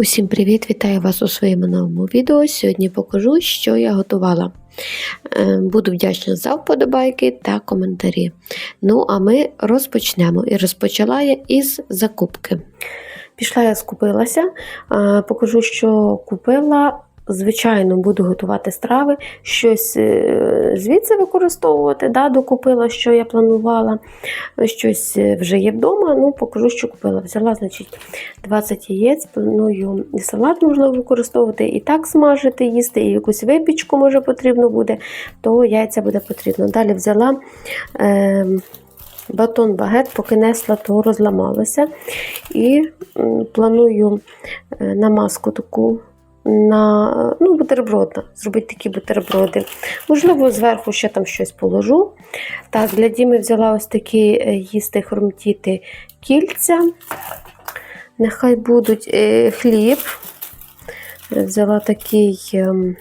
Усім привіт! Вітаю вас у своєму новому відео. Сьогодні покажу, що я готувала. Е, Буду вдячна за вподобайки та коментарі. Ну, а ми розпочнемо. І розпочала я із закупки. Пішла я скупилася, е, покажу, що купила. Звичайно, буду готувати страви, щось е, звідси використовувати, да, докупила, що я планувала, щось е, вже є вдома. Ну, покажу, що купила. Взяла, значить, 20 яєць, планую салат можливо використовувати, і так смажити, їсти, і якусь випічку може потрібно буде, то яйця буде потрібно. Далі взяла. Е, Батон багет, поки несла, то розламалося. І планую е, намазку таку на ну, бутерброд, зробити такі бутерброди. Можливо, зверху ще там щось положу. Так, для Діми взяла ось такі е, їсти хрумтіти кільця. Нехай будуть е, хліб. Взяла такий ем,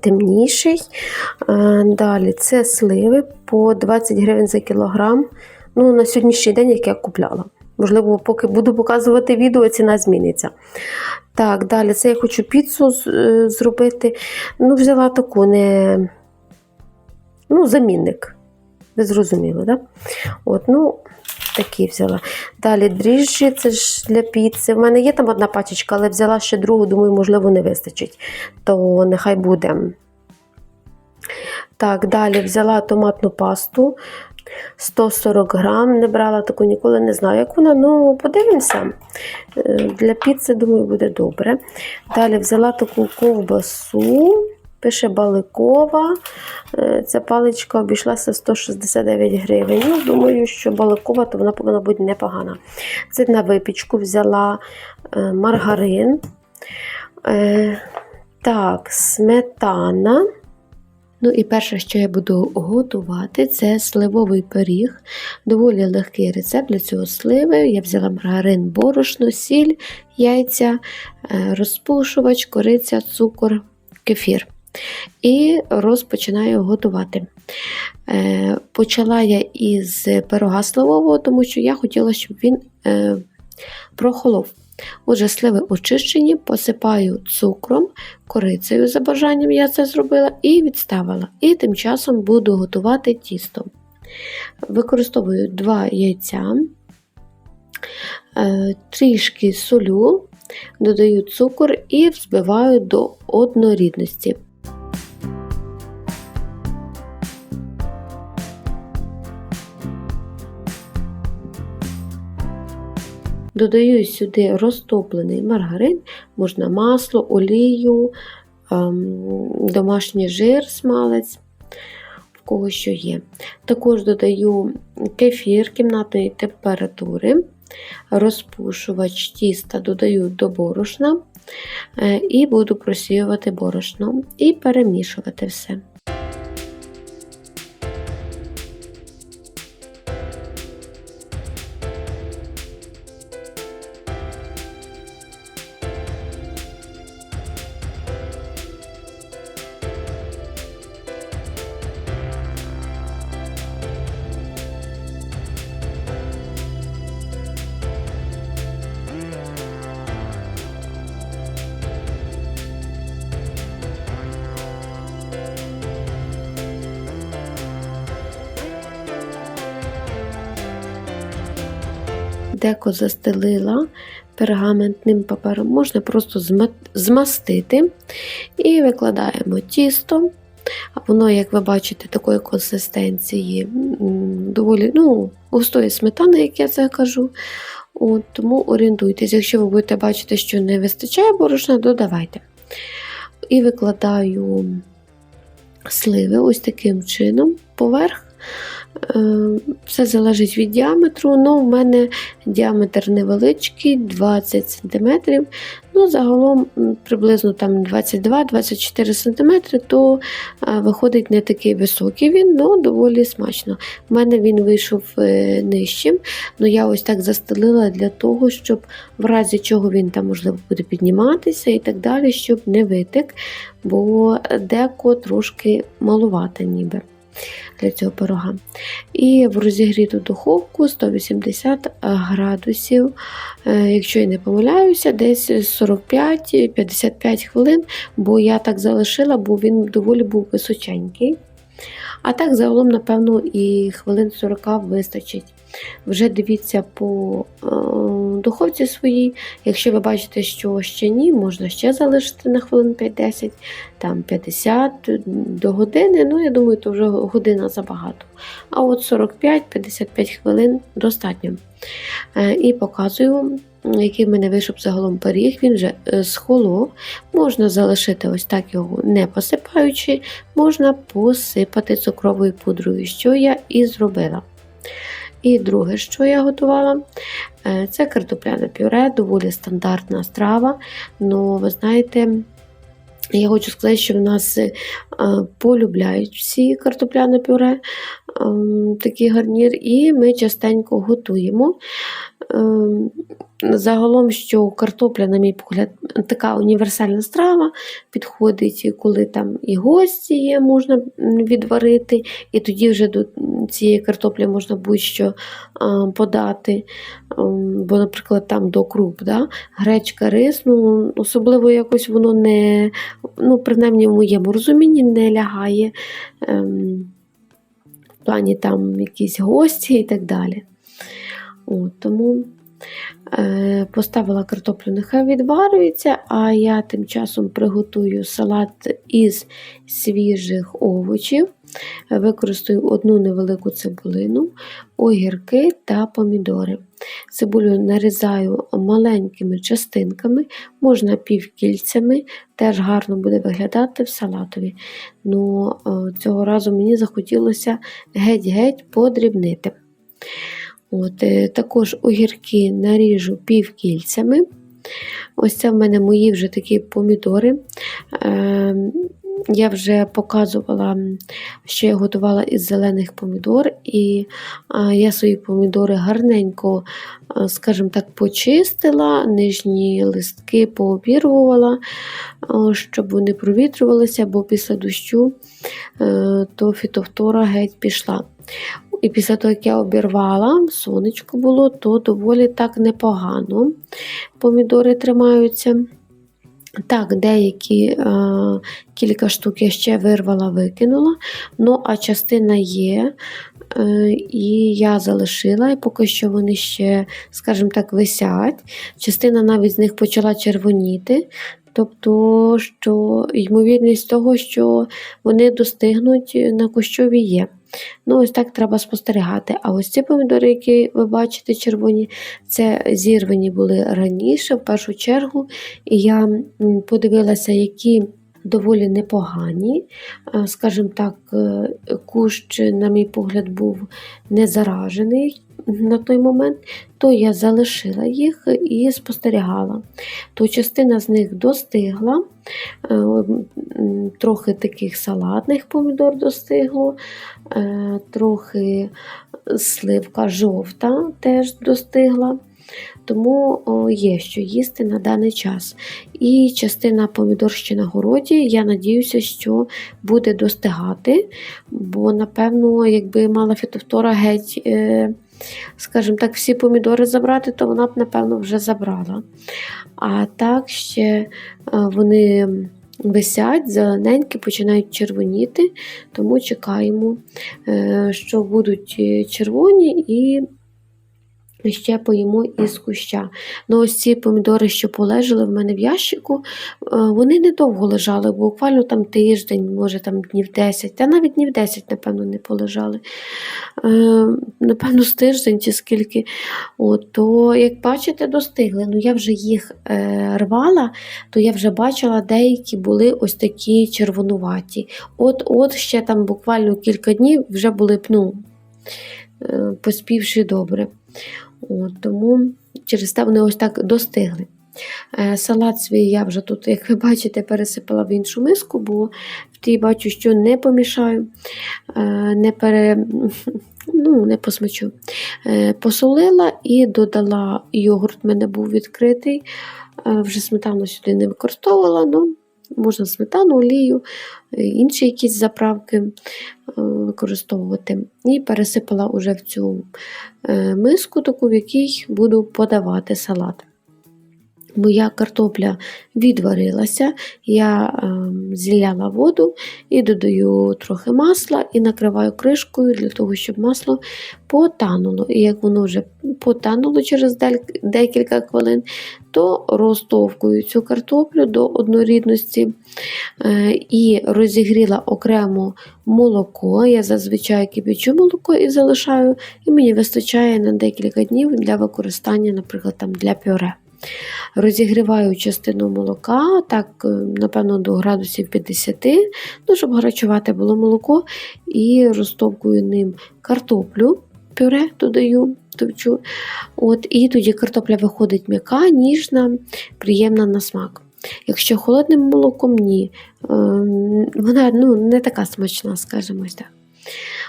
темніший. Е, Далі це сливи по 20 гривень за кілограм. Ну, на сьогоднішній день, як я купляла. Можливо, поки буду показувати відео, ціна зміниться. Так, далі це я хочу піцу е, зробити. Ну, взяла таку не. Ну, замінник. Ви зрозуміли? Да? От, ну, такі взяла. Далі дріжджі, це ж для піци. В мене є там одна пачечка, але взяла ще другу, думаю, можливо, не вистачить. То нехай буде. Так, далі взяла томатну пасту 140 грам. Не брала таку ніколи, не знаю, як вона, ну подивимося. Е, Для піци, думаю, буде добре. Далі взяла таку ковбасу. Пише Баликова. Е, Ця паличка обійшлася 169 гривень. Ну, думаю, що баликова, то вона повинна бути непогана. Це на випічку взяла е, маргарин. Так, сметана. Ну і перше, що я буду готувати, це сливовий пиріг. Доволі легкий рецепт для цього сливи. Я взяла маргарин, борошно, сіль, яйця, е, розпушувач, кориця, цукор, кефір. І розпочинаю готувати. Е, Почала я із пирога сливового, тому що я хотіла, щоб він е, прохолов. Отже, сливи очищені, посипаю цукром, корицею за бажанням я це зробила і відставила. І тим часом буду готувати тісто. Використовую 2 яйця, е, трішки солю, додаю цукор і взбиваю до однорідності. Додаю сюди розтоплений маргарин, можна масло, олію, ем, домашній жир, смалець, в кого що є. Також додаю кефір кімнатної температури, розпушувач тіста додаю до борошна е, і буду просіювати борошно і перемішувати все. Деко застелила пергаментним папером, можна просто змастити і викладаємо тісто. Воно, як ви бачите, такої консистенції, доволі ну, густої сметани, як я це кажу. От, тому орієнтуйтесь, якщо ви будете бачити, що не вистачає борошна, додавайте. І викладаю сливи ось таким чином поверх. Е, Все залежить від діаметру. Ну, в мене діаметр невеличкий, 20 см. Ну, загалом приблизно там 22-24 см, то е, виходить не такий високий він, але доволі смачно. У мене він вийшов е, нижчим, але я ось так застелила для того, щоб в разі чого він там, можливо, буде підніматися і так далі, щоб не витек, бо деко трошки малувати ніби. Для цього пирога. І в розігріту духовку 180 градусів, е, якщо я не помиляюся, десь 45-55 хвилин, бо я так залишила, бо він доволі був височенький. А так, загалом, напевно, і хвилин 40 вистачить. Вже дивіться по е, духовці своїй. Якщо ви бачите, що ще ні, можна ще залишити на хвилин 5-10, там 50 до години. Ну, я думаю, то вже година забагато. А от 45-55 хвилин достатньо. Е, і показую, який в мене вийшов загалом пиріг. Він вже е, схолов. Можна залишити ось так його не посипаючи, можна посипати цукровою пудрою, що я і зробила. І друге, що я готувала, е, це картопляне пюре, доволі стандартна страва. Ну, ви знаєте, я хочу сказати, що в нас е, полюбляють всі картопляне пюре, ем, такий гарнір, і ми частенько готуємо. Ем, Загалом, що картопля, на мій погляд, така універсальна страва, підходить, коли там і гості є, можна відварити, і тоді вже до цієї картоплі можна будь-що подати. Бо, наприклад, там до круп, да? гречка, рис, ну, особливо якось воно не, ну, принаймні в моєму розумінні, не лягає ем, в плані там якісь гості і так далі. От, Тому е, поставила картоплю, нехай відварюється, а я тим часом приготую салат із свіжих овочів. Використаю одну невелику цибулину, огірки та помідори. Цибулю нарізаю маленькими частинками, можна півкільцями, теж гарно буде виглядати в салатові. Ну, е, Цього разу мені захотілося геть-геть подрібнити. От, е, Також огірки наріжу півкільцями. Ось це в мене мої вже такі помідори. Е, я вже показувала, що я готувала із зелених помідор, і я свої помідори гарненько, скажімо так, почистила, нижні листки пообірвувала, щоб вони провітрювалися, бо після дощу е, то фітофтора геть пішла. І після того, як я обірвала, сонечко було, то доволі так непогано помідори тримаються. Так, деякі е, кілька штук я ще вирвала, викинула, ну а частина є, е, і я залишила, і поки що вони ще, скажімо так, висять. Частина навіть з них почала червоніти. Тобто, що ймовірність того, що вони достигнуть на кущові є. Ну, ось так треба спостерігати. А ось ці помідори, які ви бачите, червоні, це зірвані були раніше, в першу чергу. І я подивилася, які доволі непогані. Скажімо так, е, кущ, на мій погляд, був не заражений на той момент, то я залишила їх і спостерігала. То частина з них достигла, е, трохи таких салатних помідор достигло, е, трохи сливка жовта теж достигла. Тому є що їсти на даний час. І частина помідор ще на городі, я надіюся, що буде достигати, бо, напевно, якби мала фітофтора геть, е, скажімо так, всі помідори забрати, то вона б, напевно, вже забрала. А так ще е, вони. Висять, зелененькі, починають червоніти, тому чекаємо, е, що будуть червоні і ще поїмо із куща. Ну, ось ці помідори, що полежали в мене в ящику, е, вони недовго лежали, буквально там тиждень, може там днів 10, та навіть днів 10, напевно, не полежали. Е, напевно, з тиждень чи скільки. От, То, як бачите, достигли. Ну, Я вже їх е, рвала, то я вже бачила, деякі були ось такі червонуваті. От-от ще там буквально кілька днів вже були ну, поспівши добре. От, Тому через те вони ось так достигли. Е, салат свій я вже тут, як ви бачите, пересипала в іншу миску, бо в тій бачу, що не помішаю, е, не пере, ну, не посмачу. Е, посолила і додала йогурт, в мене був відкритий. Вже сметану сюди не використовувала, ну, можна сметану, олію, е, інші якісь заправки е, використовувати. І пересипала уже в цю е, миску, таку, в якій буду подавати салат. Моя картопля відварилася, я ем, зіляла воду і додаю трохи масла і накриваю кришкою для того, щоб масло потануло. І як воно вже потануло через декілька хвилин, то розтовкую цю картоплю до однорідності е, і розігріла окремо молоко. Я зазвичай кипячу молоко і залишаю, і мені вистачає на декілька днів для використання, наприклад, там для пюре. Розігріваю частину молока, так, е, напевно, до градусів 50, ну, щоб гарячувати було молоко, і розтовкую ним картоплю, пюре додаю, товчу. От, і тоді картопля виходить м'яка, ніжна, приємна на смак. Якщо холодним молоком, ні. Е, Вона ну, не така смачна, скажімо так.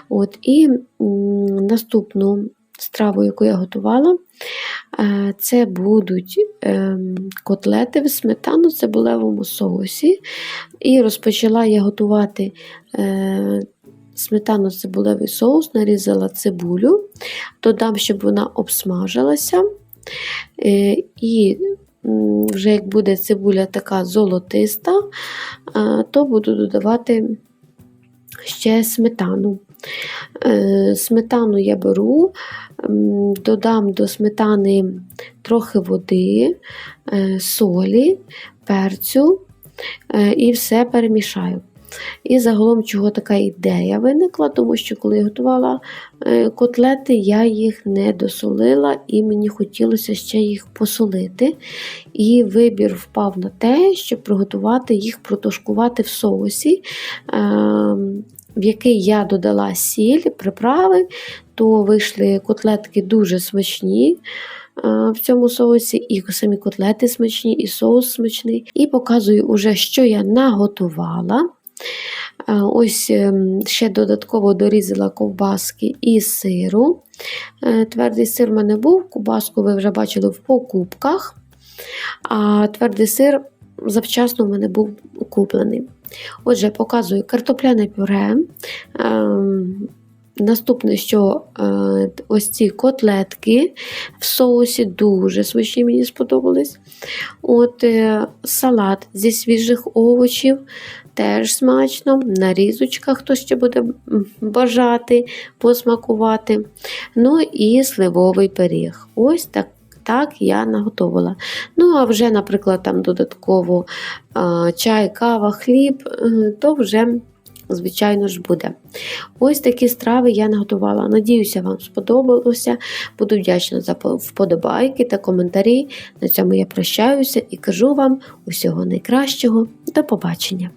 От, і м, наступну страву, яку я готувала, е, це будуть ем, котлети в сметано-цибулевому соусі. І розпочала я готувати е, сметано-цибулевий соус, нарізала цибулю, додам, щоб вона обсмажилася. Е, І вже як буде цибуля така золотиста, то буду додавати ще сметану. Сметану я беру, додам до сметани трохи води, е, солі, перцю е, і все перемішаю. І загалом, чого така ідея виникла, тому що коли я готувала е, котлети, я їх не досолила і мені хотілося ще їх посолити. І вибір впав на те, щоб приготувати їх, протушкувати в соусі, ем, в який я додала сіль, приправи, то вийшли котлетки дуже смачні. е, В цьому соусі і самі котлети смачні, і соус смачний. І показую уже, що я наготувала. Е, Ось ем, ще додатково дорізала ковбаски і сиру. Е, Твердий сир в мене був, ковбаску ви вже бачили в покупках, а твердий сир завчасно в мене був куплений. Отже, показую картопляне пюре. Ем, Наступне, що е, ось ці котлетки в соусі дуже смачні, мені сподобались. От е, Салат зі свіжих овочів теж смачно. Нарізочка, хто ще буде бажати посмакувати. Ну і сливовий пиріг. Ось так. Так, я наготовила. Ну, а вже, наприклад, там додатково чай, кава, хліб, е, то вже, звичайно ж, буде. Ось такі страви я наготувала. Надіюся, вам сподобалося. Буду вдячна за вподобайки та коментарі. На цьому я прощаюся і кажу вам усього найкращого. До побачення!